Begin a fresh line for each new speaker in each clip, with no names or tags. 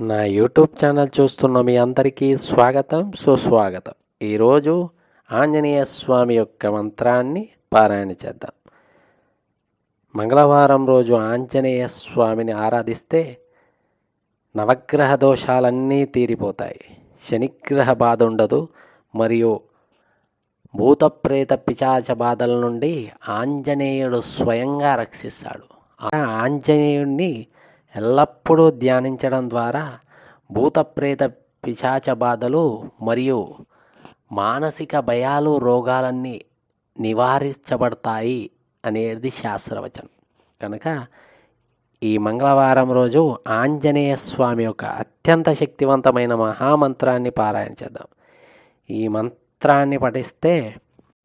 నా YouTube channel చూస్తున్న మీ అందరికీ స్వాగతం సుస్వాగతం. ఈరోజు ఆంజనేయ స్వామి యొక్క మంత్రాన్ని పారాయణ చేద్దాం. మంగళవారం రోజు ఆంజనేయ స్వామిని ఆరాధిస్తే నవగ్రహ దోషాలన్నీ తీరిపోతాయి. శనిగ్రహ బాధ ఉండదు. మరియు భూతప్రేత పిచాచ బాధల నుండి ఆంజనేయుడు స్వయంగా రక్షిస్తాడు. ఆ ఆంజనేయుడిని ఎల్లప్పుడూ ధ్యానించడం ద్వారా భూతప్రేత పిశాచ బాధలు మరియు మానసిక భయాలు రోగాలన్నీ నివారించబడతాయి అనేది శాస్త్రవచనం. కనుక ఈ మంగళవారం రోజు ఆంజనేయ స్వామి యొక్క అత్యంత శక్తివంతమైన మహామంత్రాన్ని పారాయణ చేద్దాం. ఈ మంత్రాన్ని పఠిస్తే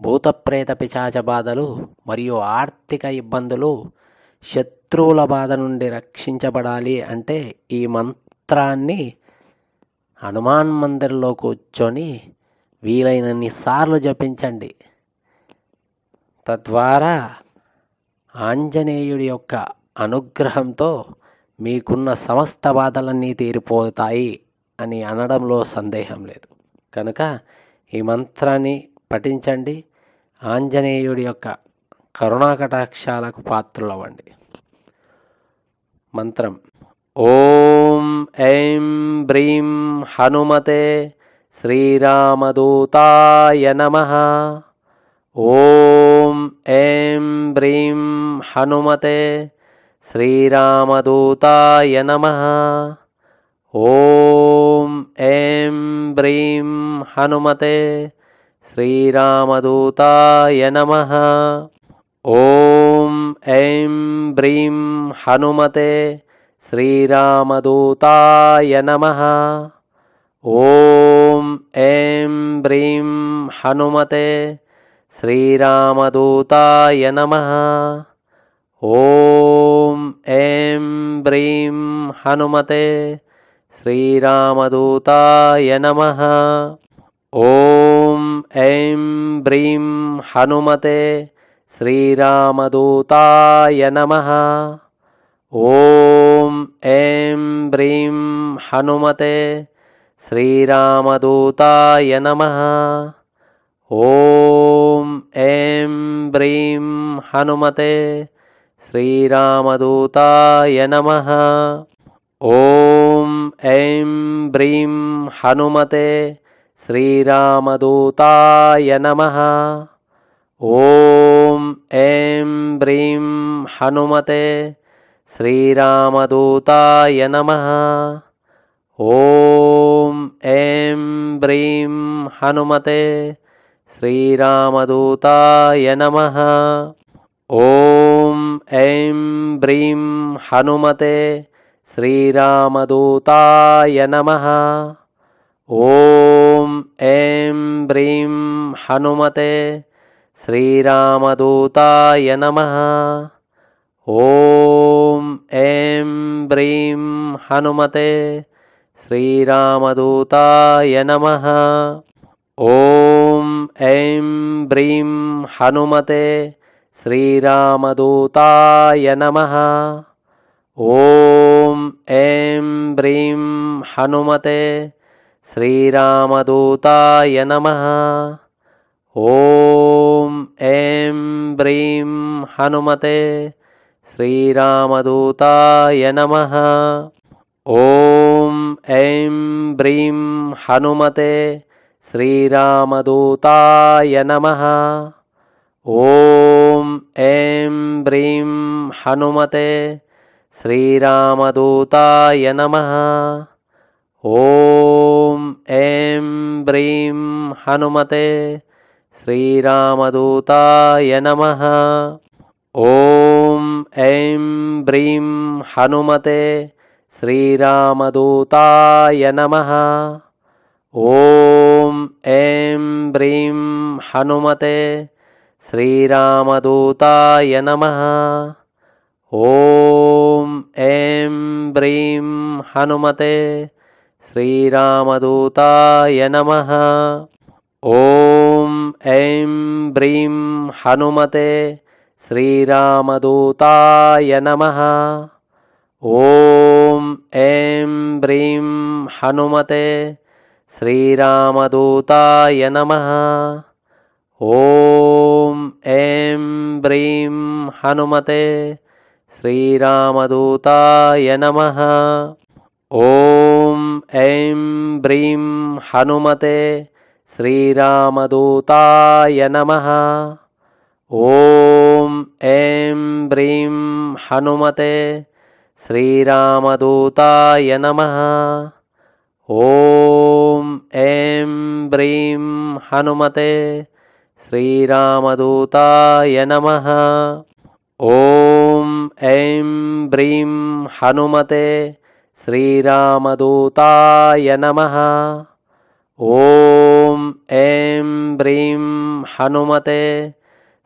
భూతప్రేత పిశాచ బాధలు మరియు ఆర్థిక ఇబ్బందులు శత్రువుల బాధ నుండి రక్షించబడాలి అంటే ఈ మంత్రాన్ని హనుమాన్ మందిర్లో కూర్చొని వీలైనన్ని సార్లు జపించండి. తద్వారా ఆంజనేయుడి యొక్క అనుగ్రహంతో మీకున్న సమస్త బాధలన్నీ తీరిపోతాయి అని అనడంలో సందేహం లేదు. కనుక ఈ మంత్రాన్ని పఠించండి. ఆంజనేయుడి యొక్క కరుణాకటాక్షాలకు పాత్రులవ్వండి. मन्त्रम्। ॐ ऐं ब्रीं हनुमते श्रीरामदूताय नमः। ॐ ऐं ब्रीं हनुमते श्रीरामदूताय नमः। ॐ ऐं ब्रीं हनुमते श्रीरामदूताय नमः। ॐ ऐं ब्रीं हनुमते श्रीरामदूताय नमः। ॐ ऐं ब्रीं हनुमते श्रीरामदूताय नमः। ॐ ऐं ब्रीं हनुमते श्रीरामदूताय नमः। ॐ ऐं ब्रीं हनुमते श्रीरामदूताय नमः। ॐ, ऐं ब्रीं हनुमते श्रीरामदूताय नमः। ॐ, ऐं ब्रीं हनुमते श्रीरामदूताय नमः। ॐ, ऐं ब्रीं हनुमते श्रीरामदूताय नमः। ॐ ऐं ब्रीं हनुमते श्रीरामदूताय नमः। ॐ ऐं ब्रीं हनुमते श्रीरामदूताय नमः। ॐ ऐं ब्रीं हनुमते श्रीरामदूताय नमः। ॐ ऐं ब्रीं हनुमते श्रीरामदूताय नमः। ॐ ऐं ब्रीं हनुमते श्रीरामदूताय नमः। ॐ ऐं ब्रीं हनुमते श्रीरामदूताय नमः। ॐ ऐं ब्रीं हनुमते श्रीरामदूताय नमः। ॐ ऐं ब्रीं हनुमते श्रीरामदूताय नमः। ॐ ऐं ब्रीं हनुमते श्रीरामदूताय नमः। ॐ ऐं ब्रीं हनुमते श्रीरामदूताय नमः। ॐ ऐं ब्रीं हनुमते श्रीरामदूताय नमः। ॐ ऐं ब्रीं हनुमते श्रीरामदूताय नमः। ॐ ऐं ब्रीं हनुमते श्रीरामदूताय नमः। ॐ ऐं ब्रीं हनुमते श्रीरामदूताय नमः। ॐ ऐं ब्रीं हनुमते श्रीरामदूताय नमः। ॐ ऐं ब्रीं हनुमते श्रीरामदूताय नमः। ॐ ऐं ब्रीं हनुमते श्रीरामदूताय नमः। ॐ ऐं ब्रीं हनुमते श्रीरामदूताय नमः। ॐ ऐं ब्रीं हनुमते। श्रीरामदूताय नमः। ॐ ऐं ब्रीं हनुमते। श्रीरामदूताय नमः। ॐ ऐं ब्रीं हनुमते। श्रीरामदूताय नमः ॐ ऐं ब्रीं हनुमते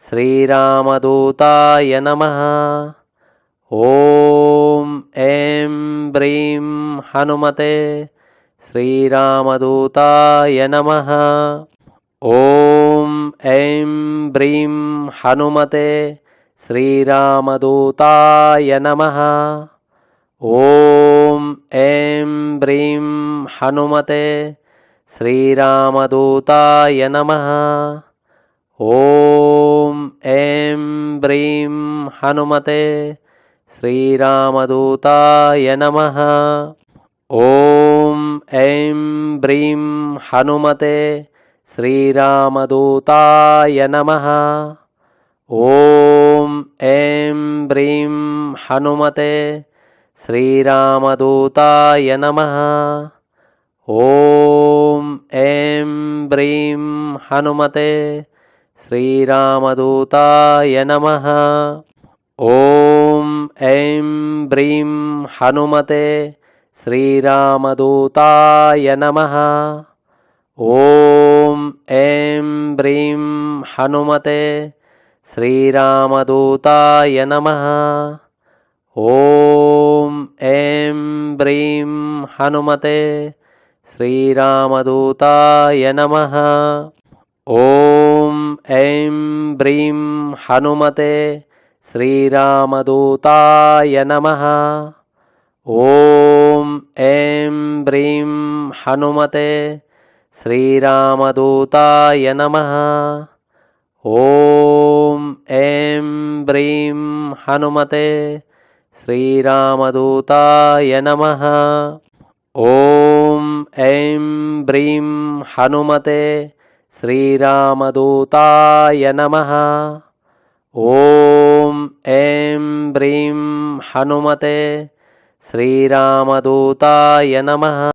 श्रीरामदूताय नमः। ॐ ऐं ब्रीं हनुमते श्रीरामदूताय नमः। ॐ ऐं ब्रीं हनुमते श्रीरामदूताय नमः। ॐ ऐं ब्रीं हनुमते श्रीरामदूताय नमः। ॐ ऐं ब्रीं हनुमते। श्रीरामदूताय नमः। ॐ ऐं ब्रीं हनुमते। श्रीरामदूताय नमः। ॐ ऐं ब्रीं हनुमते। श्रीरामदूताय नमः। ॐ ऐं ब्रीं हनुमते श्रीरामदूताय नमः ॐ ऐं ब्रीं हनुमते श्रीरामदूताय नमः ॐ ऐं ब्रीं हनुमते श्रीरामदूताय नमः ॐ ऐं ब्रीं हनुमते श्रीरामदूताय नमः। ॐ ऐं ब्रीं हनुमते श्रीरामदूताय नमः। ॐ ऐं ब्रीं हनुमते श्रीरामदूताय नमः। ॐ ऐं ब्रीं हनुमते श्रीरामदूताय नमः। ॐ ऐं ब्रीं हनुमते श्रीरामदूताय नमः। ॐ ऐं ब्रीं हनुमते श्रीरामदूताय नमः